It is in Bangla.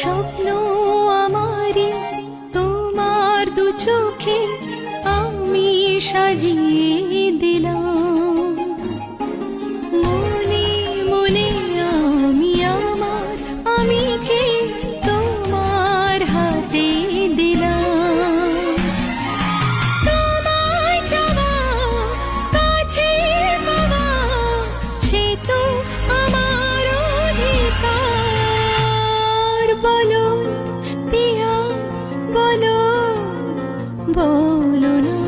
স্বপ্ন আমারি তোমার দু চোখে আমি সাজিয়ে দিলাম। বলো পিয়া বলো বলো না।